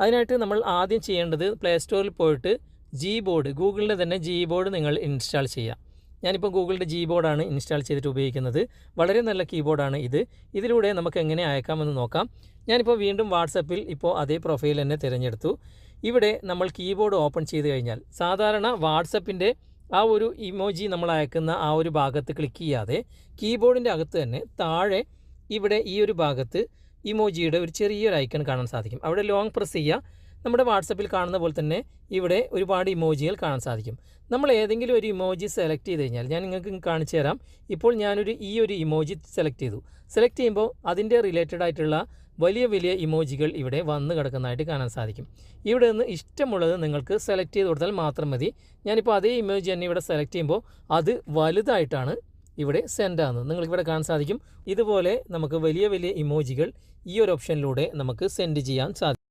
അതിനായിട്ട് നമ്മൾ ആദ്യം ചെയ്യേണ്ടത് പ്ലേ സ്റ്റോറിൽ പോയിട്ട് ജി ബോർഡ് ഗൂഗിളിന്റെ തന്നെ ജി ബോർഡ് നിങ്ങൾ ഇൻസ്റ്റാൾ ചെയ്യുക. ഞാനിപ്പോൾ ഗൂഗിളിന്റെ ജി ബോർഡാണ് ഇൻസ്റ്റാൾ ചെയ്തിട്ട് ഉപയോഗിക്കുന്നത്. വളരെ നല്ല കീബോർഡാണ് ഇത്. ഇതിലൂടെ നമുക്ക് എങ്ങനെ അയക്കാമെന്ന് നോക്കാം. ഞാനിപ്പോൾ വീണ്ടും വാട്സപ്പിൽ ഇപ്പോൾ അതേ പ്രൊഫൈൽ തന്നെ തിരഞ്ഞെടുത്തു. ഇവിടെ നമ്മൾ കീബോർഡ് ഓപ്പൺ ചെയ്ത് കഴിഞ്ഞാൽ സാധാരണ വാട്സപ്പിന്റെ ആ ഒരു ഇമോജി നമ്മൾ അയക്കുന്ന ആ ഒരു ഭാഗത്ത് ക്ലിക്ക് ചെയ്യാതെ കീബോർഡിന്റെ അകത്ത് തന്നെ താഴെ ഇവിടെ ഈ ഒരു ഭാഗത്ത് ഇമോജിയുടെ ഒരു ചെറിയൊരു ഐക്കൺ കാണാൻ സാധിക്കും. അവിടെ ലോങ് പ്രസ് ചെയ്യുക. നമ്മുടെ വാട്സപ്പിൽ കാണുന്ന പോലെ തന്നെ ഇവിടെ ഒരുപാട് ഇമോജികൾ കാണാൻ സാധിക്കും. നമ്മൾ ഏതെങ്കിലും ഒരു ഇമോജി സെലക്ട് ചെയ്ത് കഴിഞ്ഞാൽ ഞാൻ നിങ്ങൾക്ക് കാണിച്ചു തരാം. ഇപ്പോൾ ഞാനൊരു ഈ ഒരു ഇമോജി സെലക്ട് ചെയ്തു. സെലക്ട് ചെയ്യുമ്പോൾ അതിന്റെ റിലേറ്റഡ് ആയിട്ടുള്ള വലിയ വലിയ ഇമോജികൾ ഇവിടെ വന്ന് കിടക്കുന്നതായിട്ട് കാണാൻ സാധിക്കും. ഇവിടെ നിന്ന് ഇഷ്ടമുള്ളത് നിങ്ങൾക്ക് സെലക്ട് ചെയ്ത് കൊടുത്താൽ മാത്രം മതി. ഞാനിപ്പോൾ അതേ ഇമോജി തന്നെ ഇവിടെ സെലക്ട് ചെയ്യുമ്പോൾ അത് വലുതായിട്ടാണ് ഇവിടെ സെൻഡ് ആകുന്നത് നിങ്ങൾക്ക് ഇവിടെ കാണാൻ സാധിക്കും. ഇതുപോലെ നമുക്ക് വലിയ വലിയ ഇമോജികൾ ഈ ഒരു ഓപ്ഷനിലൂടെ നമുക്ക് സെൻഡ് ചെയ്യാൻ സാധിക്കും.